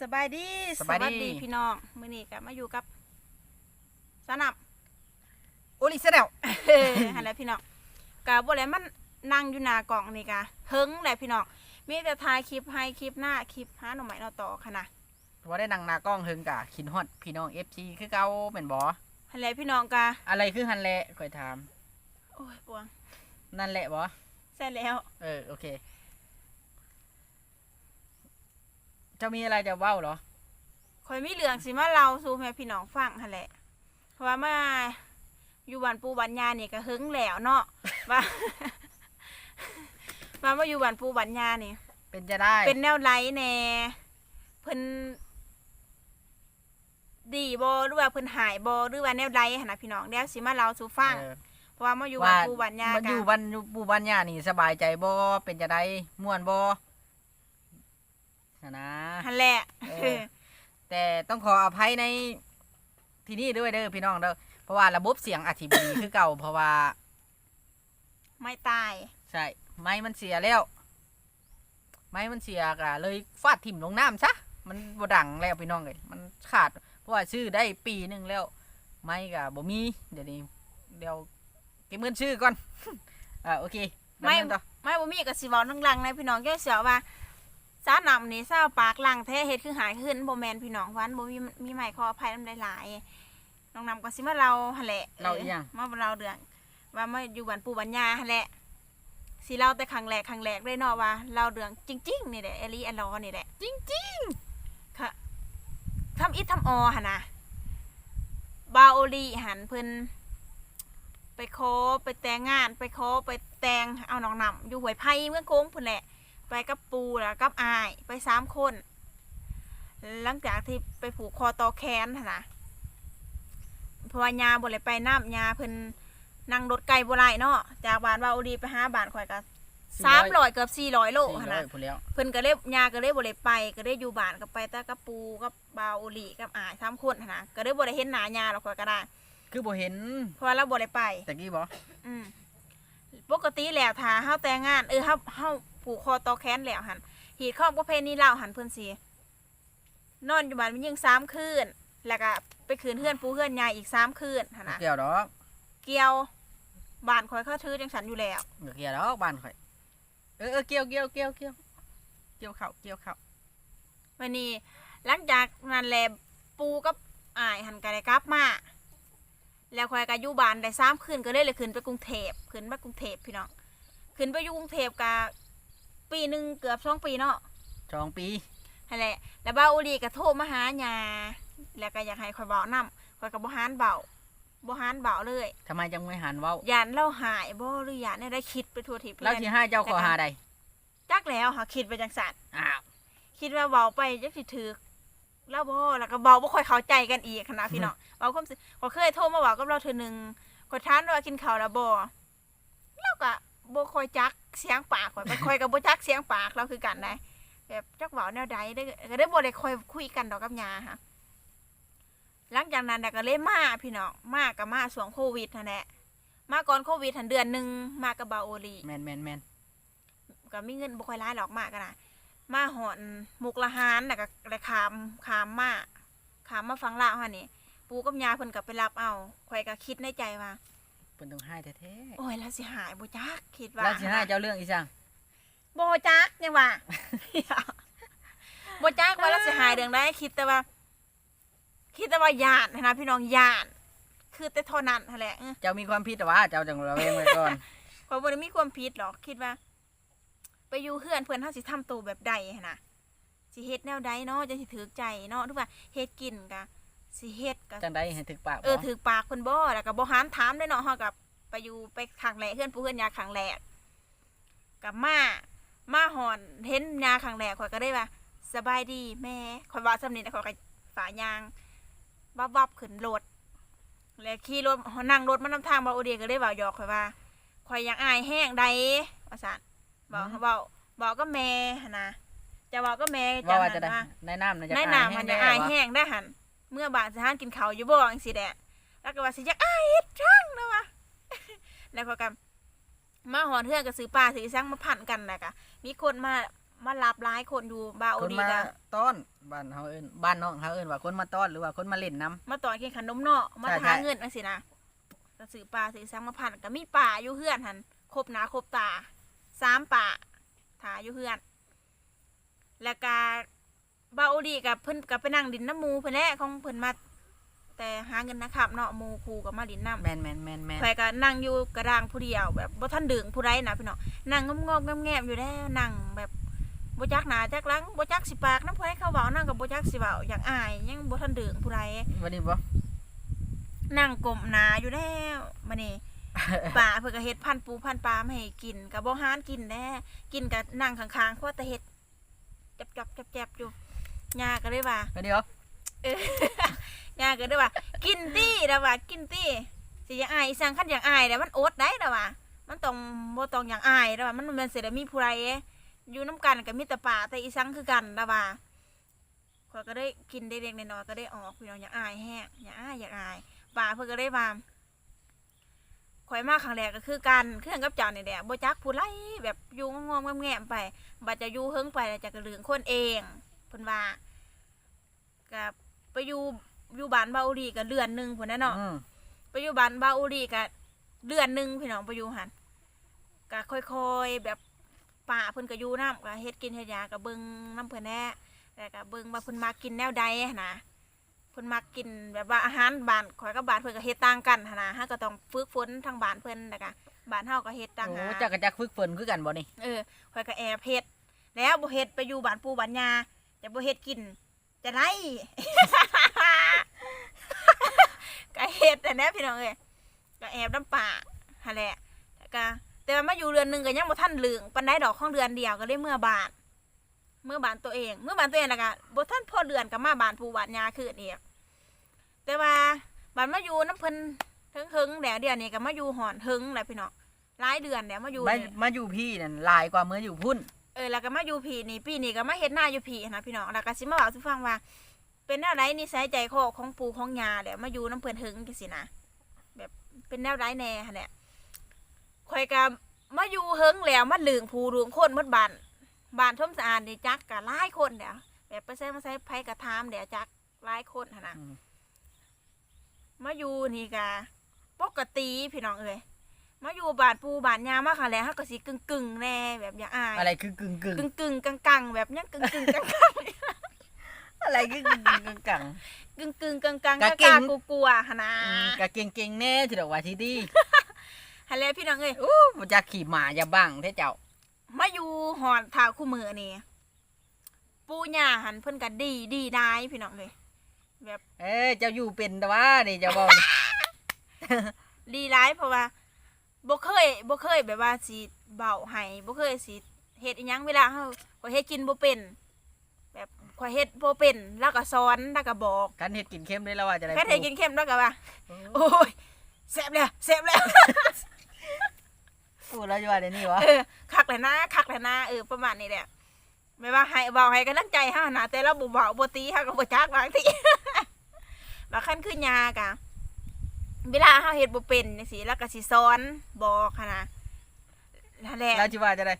สบายดีสบายดี พี่น้องมื้อนี้ก็มาอยู่กับสนับโอลิเซเดลเฮ้หั่นแหละพี่น้องก็บ่แล้วมันนั่งอยู่หน้ากล่องนี่กะเฮิงแหละพี่น้องมีแต่ถ่ายคลิปให้คลิปหน้าคลิปหาหน่อไม้เนาะต่อค่ะนะว่าได้นั่งหนากล้องเฮิงกะขินฮอดพี่น้องเอฟซีคือเก่าเป็นบ่หั่นแหละพี่น้องกะอะไรคือฮันแหละค่อยถาม โอ้ยปวงนั่นแหละบ่ใช่แล้ว เออ โอเค เจ้ามีอะไรจะเว้าเหรอ ข่อยมีเรื่องสิมาเล่าสู่แม่พี่น้องฟังหั่นแหละ เพราะว่ามาอยู่บ้านปู่บ้านย่านี่ก็เฮิงแล้วเนาะว่า มามาอยู่บ้านปู่บ้านย่านี่ เป็นจะได้เป็นแนวไลท์แน่เพิ่นดีบ่หรือว่าเพิ่นหายบ่หรือว่าแนวไลท์หั่นน่ะพี่น้องเดี๋ยวสิมาเล่าสู่ฟัง เออ เพราะว่ามาอยู่บ้านปู่บ้านย่ามันกัอยู่บ้านอยู่ปู่บ้านย่านี่สบายใจบ่เป็นจะได้ม่วนบ่ นะหั่นแหละเออ แต่ต้องขออภัยในที่นี่ด้วยเด้อพี่น้องเด้อเพราะว่าระบบเสียงอาจสิบ่ดี คือเก่าเพราะว่าไม่ตาย ใช่ไม้มันเสียแล้ว ไม้มันเสียกะเลยฟาดถิ่มลงน้ำซะมันบ่ดังแล้วพี่น้องเลยมันขาดเพราะว่าซื้อได้ปีหนึ่งแล้ว ไม้กะบ่มีเดี๋ยวนี้เดี๋ยวเก็บเงินซื้อก่อน อ่าโอเคดำไม่เนินต่อ ไม่บ่มีก็สิเว้าลังๆในพี่น้องแก้เสียว่า ซานำนี่ซาวปากลังแท้เฮ็ดคือหายขึ้นบ่แม่นพี่น้องวันบ่มีมีไม้ขออภัยนำหลายๆน้องนำก็สิมาเล่าหั่นแหละเราอีหยัง มาเล่าเรื่องว่ามาอยู่บ้านปู่บ้านย่าหั่นแหละสิเล่าแต่ครั้งแรกครั้งแรกเลยเนาะว่าเล่าเรื่องจริงๆนี่แหละเอลีอันลอนี่แหละจริงค่ะทำอิฐทำอหั่นนะบาโอลีหันเพิ่นไปโคไปแต่งงานไปโคไปแต่งเอาน้องนำอยู่หวยไผ่เมืองโค้งพุ่นแหละ ไปกับปูแล้วกับอายไปสามคน หลังจากที่ไปผูกคอตอแขนหั่นนะเพราะว่ายาบ่เลยไปน้ำยาเพิ่นนั่งรถไกลบ่ไรเนาะจากบ้านบาโอลีไปหาบ้านข่อยก็สามร้อยเกือบสี่ร้อยโลๆหั่นสี่ร้อนะยพูนแล้วเพิ่นก็เลยยาก็เลยบ่ได้ไป ก็ได้อยู่บ้านก็ไปแต่กับปูกับบาวอุลีกับอายสามคนหั้นนะก็ได้บ่ได้เห็นหน้ายาหรอกข้อยก็ได้ คือบ่เห็นเพราะว่าเราบ่ได้ไปตะกี้บ่อืมปกติแล้วถ้าเฮาแต่งงานเออเฮาเฮา ผูกคอต่อแขนแล้วหั่นหีดข้อประเพณีลาวหั่นเพิ่นสินอนอยู่บ้านมันยัง3คืนแล้วก็ไปคืนเฮือนปูเฮือนยายอีก3คืนหั่นน่ะเกี่ยวดอกเกี่ยวบ้านข่อยเขาถือจังสันอยู่แล้วบ่เกี่ยวดอกบ้านข่อยเออเออเกี่ยวเกี่ยวเกี่ยวเกี่ยวเกี่ยวข้าวเกี่ยวข้าววันนี้หลังจากนั้นแหละปูกับอายหันกันได้กลับมาแล้วคอยกับอยู่บ้านได้สามคืนก็เลยเลยขึ้นไปกรุงเทพขึ้นไปกรุงเทพพี่น้องขึ้นไปอยู่กรุงเทพกะ ปีหนึ่งเกือบสองปีเนาะสองปีนั่นแหละแล้วบ้าวอุลีก็โทรมาหาญาแล้วก็อยากให้คอยเบานํคอยกับบ่ฮานเบาบ่ฮานเบาเลยทำไมจังไม่หันเว้ายานเล่าหายบ่หรือหยานได้คิดไปทั่วทิพย์แล้วที่ให้เจ้าขอหาใดจักแล้วค่ะคิดไปจังสันอ้าวคิดว่าเบาไปจักสิถือแล้วบ่แล้วก็เบาบ่ค่อยเข้าใจกันอีกขนาดพี่น้องเบาความสิก็เคยโทรมาเว้ากับเราเทื่อหนึงก็ถามว่ากินข้าวแล้วบ่เราก็ บ่ค่อยจักเสียงปากข่อยบ่ค่อยก็บ่จักเสียงปากเราคือกันได้แบบจักเว้าแนวใดได้ก็ได้บ่ได้ค่อยคุยกันดอกกับยาค่ะ หลังจากนั้นน่ะก็เลยมาพี่น้องมาก็มาช่วงโควิดนั่นแหละมาก่อนโควิดหันเดือนหนึงมากับเบาโอลีแมนแมนแมนก็มีเงินบ่ค่อยร้ายหรอกมากกันนะมาหอนมุกละหานน่ะก็เลยขามขามมาขามมาฟังลาวฮะนี่ปูกับยาเพิ่นก็ไปรับเอาข่อยก็คิดในใจว่า เพิ่นต้องให้แท้โอ้ยแล้วสิหายบ่จักคิดๆว่าแล้วสิให้เจ้าเรื่องอีสังบ่จักยังว่าบ่จักว่าแล้วสิหายเรื่องใดคิดแต่ว่า คิดแต่ว่าย่านนะพี่น้องย่านคือแต่เท่านั้นนั่นแหละเออเจ้ามีความผิดแต่ว่าเจ้าจังระเวงไว้ก่อนข่อยบ่ได้มีความผิดหรอกคิดว่า ไปอยู่เฮือนเพื่อนเฮาสิทำตัวแบบใดหั้นน่ะสิเฮ็ดแนวใดเนาะจะสิถูกใจเนาะหรือว่าเฮ็ดกินกะ สิเฮ็ดกะจังได้ให้ถึกปากเออถือปากเพิ่นบ่แล้วก็บ่หันถามได้เนาะเฮากับไปอยู่ไปขังแหลกเฮือนผู้เฮือนยาขังแหลกกับมามาหอนเห็นยาขังแหลกข่อยก็ได้ว่าสบายดีแม่ข่อยว่าสำนี้นะข่อยก็ฝายางวับวับขึ้นรถแล้วขี่รถนั่งรถมานำทางบ่าโอเดียก็ได้ว่าหยอกข่อยว่าข่อยยังอายแห้งใดว่าซั่นบอกเว้าบอกก็แม่หั่นนะจะบอกก็แม่ว่าว่าหั่จะได้ว่าในน้ำนะจะในอายน้ำแห้มังนได้จะอายวะแห้งได้หัน เมื่อบานสิหานกินเขาวอยู่บ่จังซี่แดะแล้วก็ว่าสิอยากอายเฮ็ดช่างนะวะแล้วก็กันมาหอนเทือนก็ซื้อปลาซื้อซังมาพันกันน่ะกะมีคนมามารับหลายคนอยู่บาโอคนดีมาก็ต้อนบ้านเฮาเอิ้นบ้านน้องเฮาเอิ้นว่าคนมาต้อนหรือว่าคนมาเล่นน้ำมาต่อยกินขนมเนาะมาใช่หาใช่เงินจังซี่นะก็ซื้อปลาซื้อสังมาพันก็มีป่าอยู่เฮือนหันครบหนาครบตาสามป่าถาอยู่เฮือน แล้วก็ บาโอดีกับเพิ่นก็ไปนั่งดินน้ำหมูเพิ่นแหละของเพิ่นมา แต่หาเงินนะครับเนาะหมูครูก็มาดินน้ำแม่นแม่นแม่นแม่นข่อยก็นั่งอยู่กระดางผู้เดียวแบบบ่ทันดึงผู้ใดนะพี่น้องนั่งงงๆแงมๆอยู่แล้วนั่งแบบบ่จักหน้าจักหลังบ่จักสิปากนำผู้ใดเขาเว้านั่งก็บ่จักสิเว้าอย่างอายยังบ่ทันดึงผู้ใดวันนี้บ่นั่งก้มหน้าอยู่แล้วมานี่ป่าเพิ่นก็เฮ็ดพันปูพันปลามาให้กินก็บ่หานกินแน่กินก็นั่งข้างๆเพราะแต่เฮ็ดจับๆแจบๆอยู่ ย่าก็เลยว่าวันนี้เหรอเออย่าก็ได้ว่า กินตี้แล้วว่ากินตี้สิอย่างอายอีสังคันอย่างอายแล้วมันอดได้แล้วว่ามันต้องบ่ต้องอย่างอายแล้วว่ามันบ่แมันสิได้มีผู้ใดอยู่น้ำกันก็มีแต่ป่าแต่อีสังคือกันแล้วว่าข้อยก็ได้กินได้เล็กๆน้อยๆก็ได้ออกพี่น้องอย่างอายแฮงอย่างอายอย่างอายป่าเพิ่นก็ได้ว่าข่อยมาครั้งแรกก็คือกันเครื่องกับเจ้านี่แหละบ่จักผู้ไล่แบบอยู่งอมๆแงมๆไปบัดจะอยู่เฮิงไปแล้วจะกระเหลืองคนเองเพิ่นว่า กับไปอยู่อยู่บ้านบาอุรีกับเดือนหนึ่งพุ่นน่ะเนาะอืมไปอยู่บ้านบาอุรีกับเดือนหนึ่งพี่น้องไปอยู่หันก็ค่อยๆแบบป่าเพิ่นก็อยู่น้ำก็เฮ็ดกินเฮ็ดหยาก็เบิ่งน้ำเพิ่นแหน่แล้วก็เบิ่งว่าเพิ่นมักกินแนวใดหั้นนะเพิ่นมักกินแบบว่าอาหารบ้านข่อยกับบ้านเพิ่นก็เฮ็ดต่างกันหั้นนะเฮาก็ต้องฝึกฝนทางบ้านเพิ่นแล้วก็บ้านเฮาก็เฮ็ดต่างโอ้หากจักกะจักฝึกฝนคือกันบ่นี่ เออข่อยก็แอบเฮ็ด แล้วบ่เฮ็ดไปอยู่บ้านปู่บ้านย่าจะบ่เฮ็ดกิน จะได้ก็เฮ็ดแต่แน่พี่น้องเอ้ยก็แอบน้ำป่าหั่นแหละแล้วก็แต่มาอยู่เรือนหนึ่งก็ยังบ่ทันเหลืองปานใดดอกของเดือนเดียวก็ได้เมื่อบานเมื่อบานตัวเอง เมื่อบานตัวเองแล้วก็บ่ทันพอเดือนก็มาบานปูบานยาคืนอีกแต่ว่าบานมาอยู่น้ำเพิ่นเฮิงแล้วเดียวนี้ก็มาอยู่หอนเฮิงแหละพี่น้องหลายเดือนแล้วมาอยู่มามาอยู่พี่นั่นหลายกว่าเมื่ออยู่พุ่น เออแล้วก็มาอยู่ผีนี่ปีนี้ก็มาเฮ็ดหน้าอยู่ผีนะพี่น้องแล้วก็สิมาบอกสิฟังว่า เป็นแนวไรนิสัยใจคอของปู่ของยาแหละมาอยู่น้ำเพิ่นหึงจังซี่นะแบบเป็นแนวไรแน่หั่นแหละข่อยก็มาอยู่หึงแล้วมาลืงผู้รวงคนหมดบ้านบ้านท่มสะอาดนี่จักก็หลายคนเดี๋ยวแบบไปใช้มาใช้ไผกระทามเดี๋ยวจักหลายคนหั่นนะอืมมาอยู่นี่ก็ปกติพี่น้องเอ้ย มาอยู่บ้านปู่บ้านยามาค่ะแล้วเฮาก็สิกึ่งๆแน่แบบอย่าอายอะไรคือกึ่งกึ่งกึ่งกึ่งกังกังๆ แบบเนี้ยกึ่งกึ่งกังกังอะไรคือกึ่งกึ่งกึ่งกัง กึ่งกึ่งกังกังกะกะเก่กางกูกลัวหนนะอืมกะเก่งๆแน่สิดอกว่าทีดีฮัลโหลพี่น้องเอ้ยบ่จักขี่หมาอย่าบังเด้เจ้ามาอยู่หอนทาคู่มือนี่ปู่ย่าหันเพิ่นก็ดีดีได้พี่น้องเอ้ยเอ้ยเจ้าอยู่เป็นแต่ว่านี่เจ้าเว้านี่ ดีร้ายเพราะว่า บ่เคยบ่เคยแบบว่าสิเบาให้บ่เคยสิเฮ็ดอีหยังเวลาเฮาข่อยเฮ็ดกินบ่เป็น แบบข่อยเฮ็ดบ่เป็นแล้วก็สอนแล้วก็บอกกันเฮ็ดกินเค็มได้แล้วว่าจะได้แค่เฮ็ดกินเค็มแล้วก็ว่าโอ้โอ้ยแซ่บแล้วแซ่บแล้วพูดแล้วจะว่าได้นี่วะเออคักเลยนะคักเลยนะเออประมาณนี้แหละไม่ว่าให้เบาให้กำลังใจเฮานะแต่เราบ่เบาบ่ตีเฮาก็บ่จักบางทีบางคันคือยากะ เวลาเฮาเฮ็ดบ่เป็นจังซี่แล้วก็สิสอนบอกหั้นนะนั่นแหละ แล้วจะว่าจะได้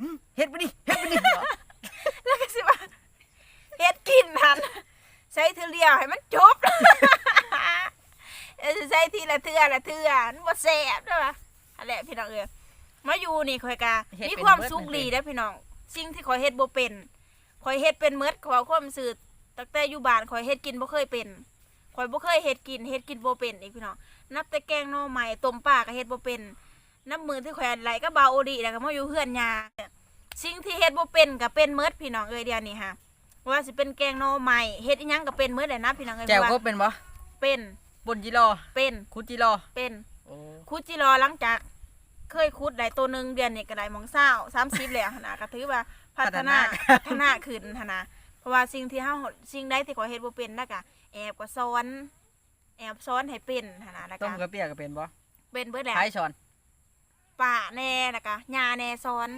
หึเฮ็ดบ่ดิเฮ็ดบ่ดิแล้วก็สิว่าเฮ็ดกินหันใช้เทื่อเดียวให้มันจบ เออใช้ทีละเทื่อละเทื่อมันบ่แซ่บเด้อวะนั่นแหละพี่น้องเอ้ยมาอยู่นี่ข่อยกะเฮ็ดมีเป็นความเบิดสุขนั่นดีสิได้อพี่น้องสิ่งที่ข่อยเฮ็ดบ่เป็นข่อยเฮ็ดเป็นเมดขอความสื่อตั้งแต่อยู่บ้านข่อยเฮ็ดกินบ่เคยเป็น ข่อยบ่เคยเฮ็ดกินเฮ็ดกินบ่เป็นอีกพี่น้องนับแต่แกงหน่อไม้ต้มปลาก็เฮ็ดบ่เป็นนับมือที่ข่อยไหลก็บาโอดีแล้วก็มาอยู่เฮือนยาสิ่งที่เฮ็ดบ่เป็นก็เป็นเมดพี่น้องเอ้ยเดี๋ยวนี้ค่ะว่าสิเป็นแกงหน่อไม้เฮ็ดอีหยังก็เป็นเมดเลยนะพี่น้องเอ้ยแจ่วเพก็ราะว่าเป็นบ่เป็นบนจิรอเป็นคุดจิรอเป็นโอ้คุดจิรอหลังจาก เคยคุดได้ตัวหนึ่งเดือนนี่ก็ได้หมองเศร้าสามสิบแล้วหั้นนะก็ถือว่าพัฒนาพัฒนาขึ้นหั้นนะเพราะว่าสิ่งที่เฮาสิ่งใดที่ขอยเฮ็ดบ่เป็นแล้วก็ แอบก็สอน แอบสอนให้เป็นหั้นนะแล้วต้ก็มกระเปียกก็เป็นบ่เป็นเบิดแล้วท้ายช้อนป้าแน่แล้วก็ย่าแน่สอน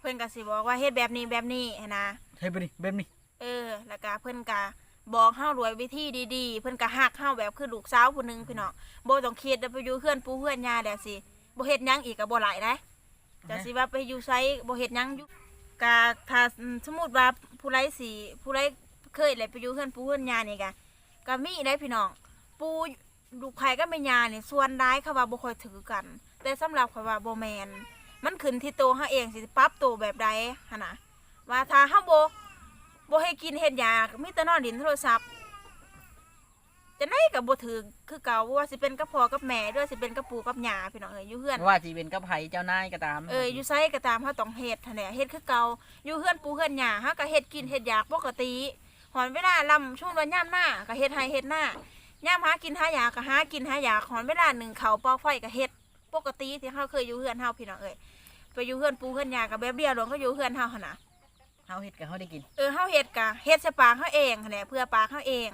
เพิ่นก็สิบอกว่าเฮ็ดแบบนี้แบบนี้หั้นนะเฮ็ดบ่ดิแบบนี้เออ แล้วก็เพิ่นก็บอกเฮารวยวิธีดีๆ เพิ่นก็ฮักเฮาแบบคือลูกสาวผู้หนึงพี่น้องบ่ต้องคิดว่าไปอยู่เฮือนปู่เฮือนย่าแล้วสิบ่เฮ็ดหยังอีกก็บ่หลายนะจะสิว่าไปอยู่ไสบ่เฮ็ดหยังอยู่กะถ้าสมมุติว่าผู้ไร้สีผู้ไร้เคยเลยไปอยู่เพื่อนปูเพื่อนยานี่กะ ก็มีได้พี่น้อง ปูลูกไผ่ก็เป็นยานี่ส่วนร้ายเขาว่าบ่ค่อยถือกัน แต่สำหรับเขาว่าบ่แมนมันขึ้นที่ตัวเฮาเองสิปรับตัวแบบใดหั่นน่ะว่าถ้าเฮาบ่บ่ให้กินเฮ็ดยามีแต่นอนดินโทรศัพท์จะไหนก็บ่ถือคือเก่าบ่ว่าสิเป็นกับพ่อกับแม่ด้วยสิเป็นกับปู่กับย่าพี่น้องเอ้ยอยู่เฮือนว่าสิเป็นกับไผเจ้านายก็ตาม เอออยู่ไสก็ตามเฮาต้องเฮ็ดหั่นแหละเฮ็ดคือเก่าอยู่เฮือนปูเฮือนหญ้าเฮาก็เฮ็ดกินเฮ็ดอยากปกติ หอนเวลาลำช่วงวันยามหน้าก็เฮ็ดให้เฮ็ดหน้ายามหากินหาอยากก็หากินหาอยากหอนเวลาหนึ่งเขาวปอกไฟก็เฮ็ดปกติที่เฮาเคยอยู่เฮือนเฮาพี่น้องเอ้ยไปอยู่เฮือนปูเฮือนหญ้าก็แบบเดียวลงก็อยู่เฮือนเฮาหั่นน่ะเฮาเฮ็ดก็เฮาได้กินเออเฮาเฮ็ดก็เฮ็ดใส่ปากเฮาเองหั่นแหละเพื่อปากเฮาเอง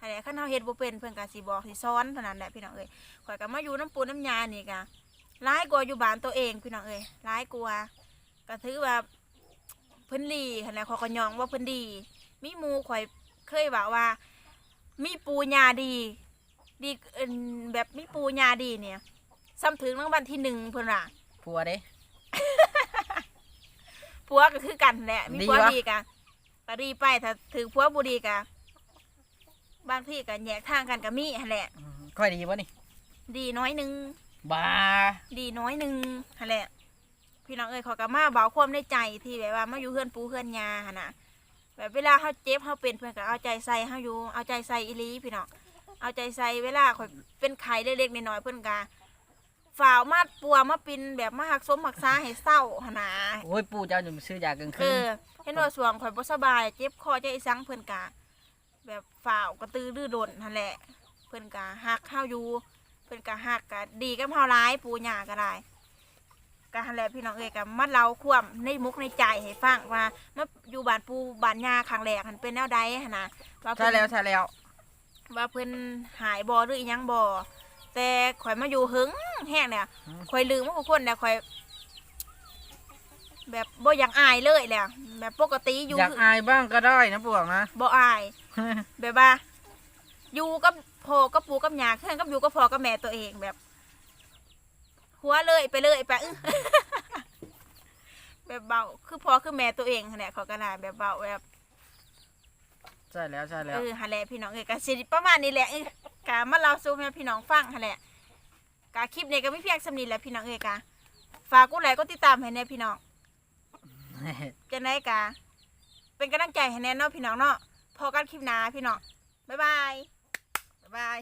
หั่นแหละคันเฮาเฮ็ดบ่เป็นเพิ่นก็สิบอกสิสอนเท่านั้นแหละพี่น้องเอ้ยข่อยก็มาอยู่น้ำปูน้ำยานี่ก็หลายกว่าอยู่บ้านตัวเองพี่น้องเอ้ยหลายกว่าก็ถือว่าเพิ่นดีหั่นแหละขอยก็ยองว่าเพิ่นดี มีหมูข่อยเคยว่าว่า มีปูญาดี ดีเอิ่นแบบมีปูญาดีเนี่ยซ้ำถึงรางวัลที่หนึ่งเพิ่นว่าผัวเด้ ผัวก็คือกันแหละมีดีผัววะ ดีกะก็ดีไปถ้าถือผัวบ่ดีกะบางที่ก็แยกทางกันก็มีหั่นแหละอืมค่อยดีบ่นี่ดีน้อยหนึง บ้าดีน้อยหนึงหั่นแหละ พี่น้องเอ้ยเขอกะมาเบาความในใจที่แบบว่ามาอยู่เฮือนปูเฮือนยาหั่นน่ะ แบบเวลาเฮาเจ็บเฮาเป็นเพิ่นก็เอาใจใส่เฮาอยู่เอาใจใส่อีหลีพี่น้องเอาใจใส่เวลาข่อยเป็นไข้เล็กๆน้อยๆเพิ่นก็ฝ่าวมาปัวมาปินแบบมาหักสมหักษาให้เศร้าหั่นน่ะโอ้ยปู่เจ้าจะซื้อยากลางเอคืนอเห็นว่าสวงข่อยบ่สบาย เจ็บคอใจสังเพิ่นกะแบบฝ่าวกระตือรือร้นนั่นแหละ เพิ่นกะฮักเฮาอยู่ เพิ่นกะฮักกะดีกับเฮาหลายปู่ย่าก็ได้ กะหั่นแหละพี่น้องเอ้ยกะมาเล่าความในมุกในใจให้ฟังว่ามาอยู่บ้านปู่บ้านย่าครั้งแรกหันเป็นแนวใดหั่นน่ะว่าใช่เพิ่นแล้วใช่แล้วว่าเพิ่นหายบ่หรืออิหยังบ่แต่ข่อยมาอยู่หึงแห้งเนี่ยข่อยลืมว่าผู้คนเนี่ยข่อย แบบบ่อยากอายเลยแหละแบบปกติอยู่อยากอายบ้างก็ได้นะพวกนะ บ่อาย แบบว่าอยู่กับพ่อกับปู่กับย่าเพื่อนกับอยู่กับพ่อกับแม่ตัวเองแบบ หัวเลยไปเลยไปอื้อแบบเบาคือพ่อคือแม่ตัวเองหั่นแหละเขาก็ได้แบบเบาแบบใช่แล้วใช่แล้เอวอหั่นแหละพี่น้องเอ้ยก็สิประมาณนี้แหละเอ้ยกะมาเล่าสู่ให้พี่น้องฟังหั่นแหละกะคลิปนี้ก็ไม่เพียงสำนี้แหละพี่น้องเอ้ยกะฝากกดไลค์กดติดตามให้แน่พี่น้องจังไดกะเป็นกำลังใจให้แน่เนาะพี่น้องเนาะพอกันคลิปหน้าพี่น้องบ๊ายบายบ๊ายบาย